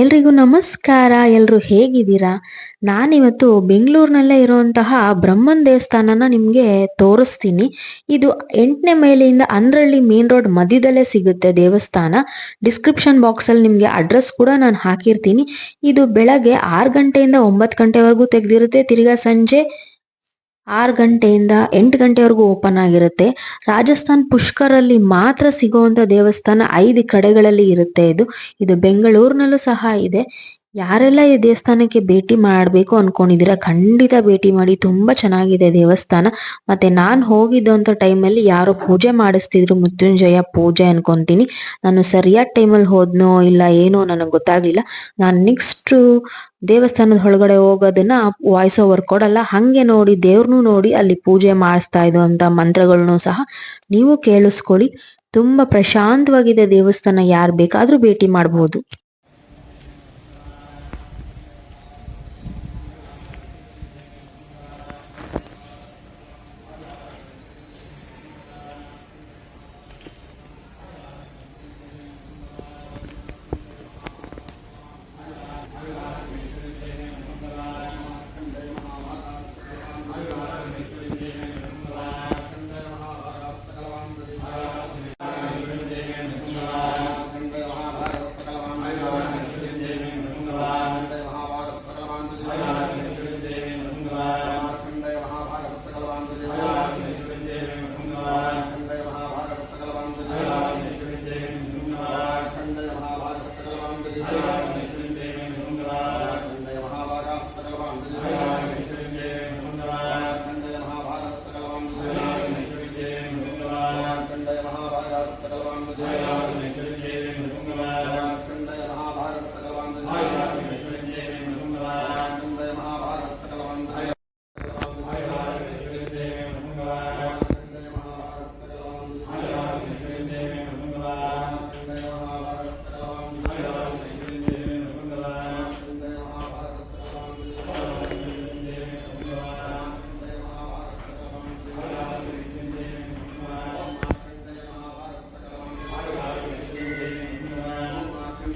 ಎಲ್ರಿಗೂ ನಮಸ್ಕಾರ, ಎಲ್ರು ಹೇಗಿದ್ದೀರಾ? ನಾನಿವತ್ತು ಬೆಂಗಳೂರಿನಲ್ಲೇ ಇರುವಂತಹ ಬ್ರಹ್ಮನ್ ದೇವಸ್ಥಾನನ ನಿಮ್ಗೆ ತೋರಿಸ್ತೀನಿ. ಇದು ಎಂಟನೇ ಮೈಲಿಯಿಂದ ಅಂದ್ರಳ್ಳಿ ಮೇನ್ ರೋಡ್ ಮಧ್ಯದಲ್ಲೇ ಸಿಗುತ್ತೆ ದೇವಸ್ಥಾನ. ಡಿಸ್ಕ್ರಿಪ್ಷನ್ ಬಾಕ್ಸ್ ಅಲ್ಲಿ ನಿಮ್ಗೆ ಅಡ್ರೆಸ್ ಕೂಡ ನಾನು ಹಾಕಿರ್ತೀನಿ. ಇದು ಬೆಳಗ್ಗೆ ಆರು ಗಂಟೆಯಿಂದ ಒಂಬತ್ತು ಗಂಟೆವರೆಗೂ ತೆಗೆದಿರುತ್ತೆ. ತಿರ್ಗಾ ಸಂಜೆ ಆರು ಗಂಟೆಯಿಂದ ಎಂಟು ಗಂಟೆವರೆಗೂ ಓಪನ್ ಆಗಿರುತ್ತೆ. ರಾಜಸ್ಥಾನ್ ಪುಷ್ಕರಲ್ಲಿ ಮಾತ್ರ ಸಿಗುವಂತ ದೇವಸ್ಥಾನ ಐದು ಕಡೆಗಳಲ್ಲಿ ಇರುತ್ತೆ ಇದು. ಇದು ಬೆಂಗಳೂರಿನಲ್ಲೂ ಸಹ ಇದೆ. ಯಾರೆಲ್ಲ ಈ ದೇವಸ್ಥಾನಕ್ಕೆ ಭೇಟಿ ಮಾಡಬೇಕು ಅನ್ಕೊಂಡಿದ್ದೀರಾ, ಖಂಡಿತ ಭೇಟಿ ಮಾಡಿ. ತುಂಬಾ ಚೆನ್ನಾಗಿದೆ ದೇವಸ್ಥಾನ. ಮತ್ತೆ ನಾನು ಹೋಗಿದ್ದಂತ ಟೈಮಲ್ಲಿ ಯಾರೋ ಪೂಜೆ ಮಾಡಿಸ್ತಿದ್ರು, ಮೃತ್ಯುಂಜಯ ಪೂಜೆ ಅನ್ಕೊಂತೀನಿ. ನಾನು ಸರಿಯಾದ ಟೈಮಲ್ಲಿ ಹೋದ್ನೋ ಇಲ್ಲ ಏನೋ ನನಗೆ ಗೊತ್ತಾಗ್ಲಿಲ್ಲ. ನಾನು ನೆಕ್ಸ್ಟ್ ದೇವಸ್ಥಾನದ ಒಳಗಡೆ ಹೋಗೋದನ್ನ ವಾಯ್ಸ್ ಓವರ್ ಕೊಡಲ್ಲ. ಹಂಗೆ ನೋಡಿ ದೇವ್ರನ್ನೂ ನೋಡಿ ಅಲ್ಲಿ ಪೂಜೆ ಮಾಡಿಸ್ತಾ ಇದ್ದಂತ ಮಂತ್ರಗಳನ್ನು ಸಹ ನೀವು ಕೇಳಿಸ್ಕೊಳ್ಳಿ. ತುಂಬಾ ಪ್ರಶಾಂತವಾಗಿದೆ ದೇವಸ್ಥಾನ. ಯಾರು ಬೇಕಾದ್ರೂ ಭೇಟಿ ಮಾಡಬಹುದು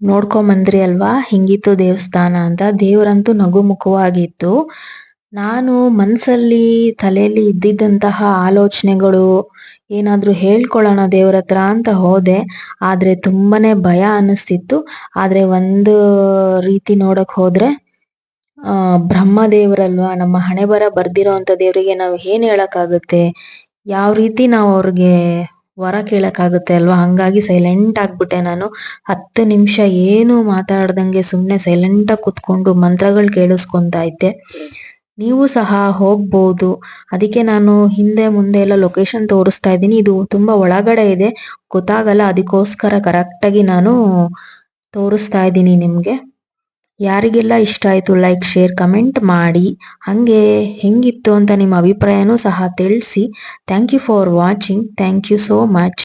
ನೋಡ್ಕೊಂಬಂದ್ರಿ ಅಲ್ವಾ? ಹಿಂಗಿತ್ತು ದೇವಸ್ಥಾನ ಅಂತ. ದೇವರಂತೂ ನಗುಮುಖವಾಗಿತ್ತು. ನಾನು ಮನಸ್ಸಲ್ಲಿ ತಲೆಯಲ್ಲಿ ಇದ್ದಿದ್ದಂತಹ ಆಲೋಚನೆಗಳು, ಏನಾದರೂ ಹೇಳ್ಕೊಳ್ಳೋಣ ದೇವ್ರ ಹತ್ರ ಅಂತ ಹೋದೆ. ಆದ್ರೆ ತುಂಬಾನೇ ಭಯ ಅನ್ನಿಸ್ತಿತ್ತು. ಆದ್ರೆ ಒಂದು ರೀತಿ ನೋಡಕ್ ಹೋದ್ರೆ ಬ್ರಹ್ಮ ದೇವರಲ್ವಾ ನಮ್ಮ ಹಣೆ ಬರ ಬರ್ದಿರೋ ಅಂತ ದೇವರಿಗೆ ನಾವು ಏನ್ ಹೇಳೋಕ್ಕಾಗುತ್ತೆ? ಯಾವ ರೀತಿ ನಾವು ಅವ್ರಿಗೆ ವರ ಕೇಳಕ್ಕಾಗುತ್ತೆ ಅಲ್ವಾ? ಹಂಗಾಗಿ ಸೈಲೆಂಟ್ ಆಗ್ಬಿಟ್ಟೆ ನಾನು. ಹತ್ತು ನಿಮಿಷ ಏನು ಮಾತಾಡ್ದಂಗೆ ಸುಮ್ಮನೆ ಸೈಲೆಂಟ್ ಆಗಿ ಕುತ್ಕೊಂಡು ಮಂತ್ರಗಳು ಕೇಳಿಸ್ಕೊಂತಾ ಇದ್ದೆ. ನೀವು ಸಹ ಹೋಗ್ಬೋದು. ಅದಕ್ಕೆ ನಾನು ಹಿಂದೆ ಮುಂದೆ ಎಲ್ಲ ಲೊಕೇಶನ್ ತೋರಿಸ್ತಾ ಇದ್ದೀನಿ. ಇದು ತುಂಬಾ ಒಳಗಡೆ ಇದೆ. ಗೊತ್ತಾಗಲ್ಲ, ಅದಕ್ಕೋಸ್ಕರ ಕರೆಕ್ಟಾಗಿ ನಾನು ತೋರಿಸ್ತಾ ಇದ್ದೀನಿ ನಿಮ್ಗೆ. ಯಾರಿಗೆಲ್ಲ ಇಷ್ಟ ಆಯಿತು ಲೈಕ್ ಶೇರ್ ಕಮೆಂಟ್ ಮಾಡಿ. ಹಂಗೆ ಹೆಂಗಿತ್ತು ಅಂತ ನಿಮ್ಮ ಅಭಿಪ್ರಾಯನೂ ಸಹ ತಿಳಿಸಿ. Thank you for watching thank you so much